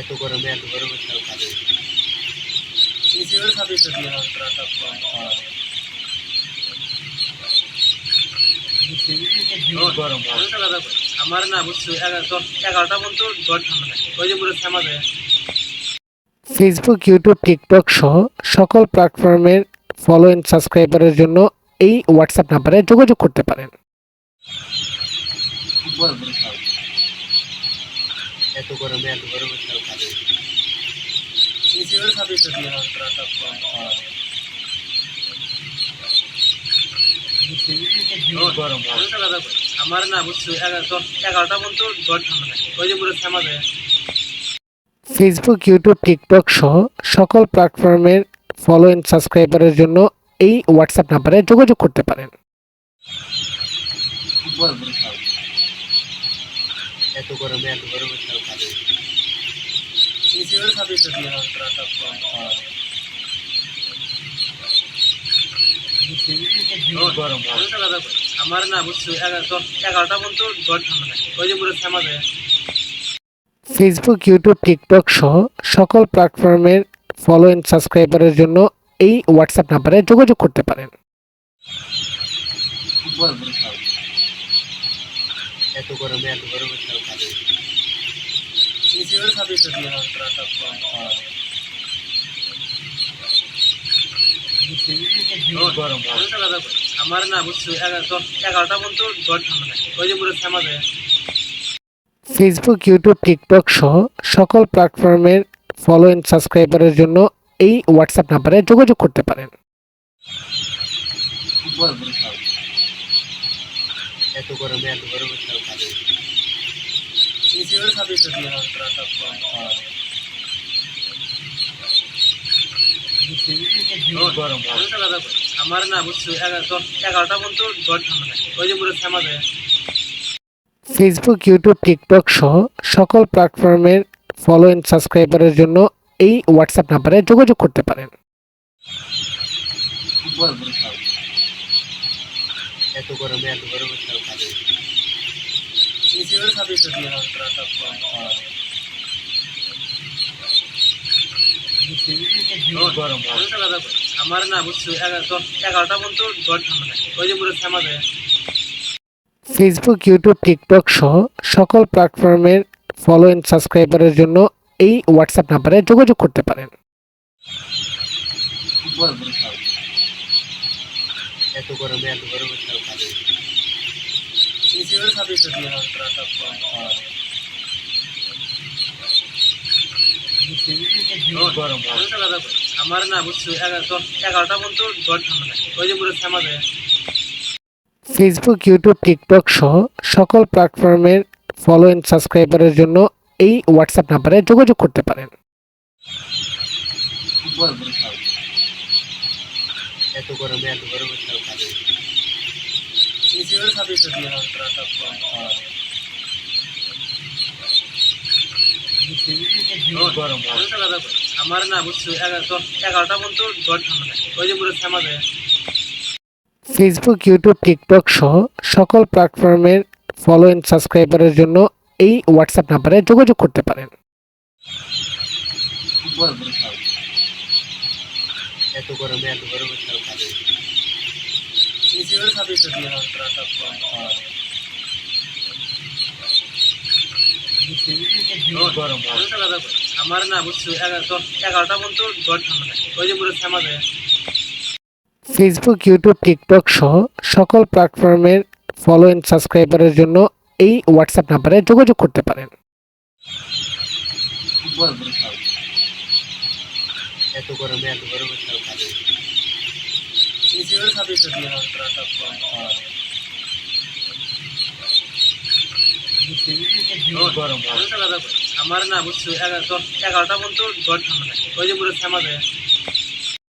এত গরমে এত গরমে খাবে। নিচে করে খাবে তো দিয়ে হবে তোরা সব। নিচে আমার না বুঝছ এগারোটা পর্যন্ত ঘর ঠান্ডা থাকে ওই যে পুরো থামা যায় ফেসবুক ইউটিউব টিকটক সহ সকল প্ল্যাটফর্মের ফলো অ্যান্ড সাবস্ক্রাইবারের জন্য এই হোয়াটসঅ্যাপ নাম্বারে যোগাযোগ করতে পারেন। এত গরমে এত গরমে তাও খাবে খাবে তো দিয়ে হবে তোরা সব। নিচে গিয়ে গরম আমার না বুঝছ এগারোটা পর্যন্ত ঘর ঠান্ডা থাকে ওই যে পুরো থামা যায় ফেসবুক ইউটিউব টিকটক সহ সকল প্ল্যাটফর্মের ফলো অ্যান্ড সাবস্ক্রাইবারের জন্য এই হোয়াটসঅ্যাপ নাম্বারে যোগাযোগ করতে পারেন। এত গরমে এত গরমে তাও খাবে। খাবে তো দিয়ে হবে তোরা সব হ্যাঁ। নিচে গিয়ে গরম আমার না বুঝছ এগারোটা পর্যন্ত ঘর ঠান্ডা থাকে ওই যে পুরো থামা যায় ফেসবুক ইউটিউব টিকটক সহ সকল প্ল্যাটফর্মের ফলো অ্যান্ড সাবস্ক্রাইবারের জন্য এই হোয়াটসঅ্যাপ নাম্বারে যোগাযোগ করতে পারেন। এত গরমে এত গরমে তাও খাবে খাবে তো দিয়ে হবে তোরা সব। নিচে গিয়ে গরম আমার না বুঝছ এগারোটা পর্যন্ত ঘর ঠান্ডা থাকে। ওই যে পুরো থামা যায় ফেসবুক ইউটিউব টিকটক সহ সকল প্ল্যাটফর্মের ফলো অ্যান্ড সাবস্ক্রাইবারের জন্য এই হোয়াটসঅ্যাপ নাম্বারে যোগাযোগ করতে পারেন। এত গরমে এত গরমে তাও খাবে। খাবে তো দিয়ে হবে তোরা সব। নিচে গিয়ে গরম আমার না বুঝছ এগারোটা পর্যন্ত ঘর ঠান্ডা থাকে ওই যে পুরো থামা যায় ফেসবুক ইউটিউব টিকটক সহ সকল প্ল্যাটফর্মের ফলো অ্যান্ড সাবস্ক্রাইবারের জন্য এই হোয়াটসঅ্যাপ নাম্বারে যোগাযোগ করতে পারেন। এত গরমে এত গরমে খাবে। তো দিয়ে গরম আমার না বুঝছ এগারোটা পর্যন্ত ঘর ঠান্ডা থাকে ওই যে পুরো থামা যায় ফেসবুক ইউটিউব টিকটক সহ সকল প্ল্যাটফর্মের ফলো অ্যান্ড সাবস্ক্রাইবারের জন্য এই হোয়াটসঅ্যাপ নাম্বারে যোগাযোগ করতে পারেন। এত গরমে এত গরমে তাও খাবে। খাবে তো দিয়ে হবে তোরা সব। নিচে গিয়ে গরম আমার না বুঝছ এগারোটা পর্যন্ত ঘর ঠান্ডা থাকে ওই যে পুরো থামা যায় ফেসবুক ইউটিউব টিকটক সহ সকল প্ল্যাটফর্মের ফলো অ্যান্ড সাবস্ক্রাইবারের জন্য এই হোয়াটসঅ্যাপ নাম্বারে যোগাযোগ করতে পারেন। এত গরমে এত গরমে তাও খাবে। খাবে তো দিয়ে হবে তোরা সব। নিচে গিয়ে গরম আমার না বুঝছ এগারোটা পর্যন্ত ঘর ঠান্ডা থাকে ওই যে পুরো থামা যায়। ফেসবুক ইউটিউব টিকটক সহ সকল প্ল্যাটফর্মের ফলো অ্যান্ড সাবস্ক্রাইবারের জন্য এই হোয়াটসঅ্যাপ নাম্বারে যোগাযোগ করতে পারেন। এত গরমে এত গরমে তাও খাবে। খাবে তো দিয়ে হবে তোরা সব। নিচে গিয়ে গরম আমার না বুঝছ এগারোটা পর্যন্ত ঘর ঠান্ডা থাকে ওই যে পুরো থামা যায় ফেসবুক ইউটিউব টিকটক সহ সকল প্ল্যাটফর্মের ফলো অ্যান্ড সাবস্ক্রাইবারের জন্য এই হোয়াটসঅ্যাপ নাম্বারে যোগাযোগ করতে পারেন। এত গরমে এত গরমে তাও খাবে। নিচে করে খাবে তো দিয়ে হবে সব। নিচে গিয়ে গরম আমার না বুঝছ এগারো এগারোটা পর্যন্ত ঘর ঠান্ডা থাকে ওই যে পুরো থামা যায়।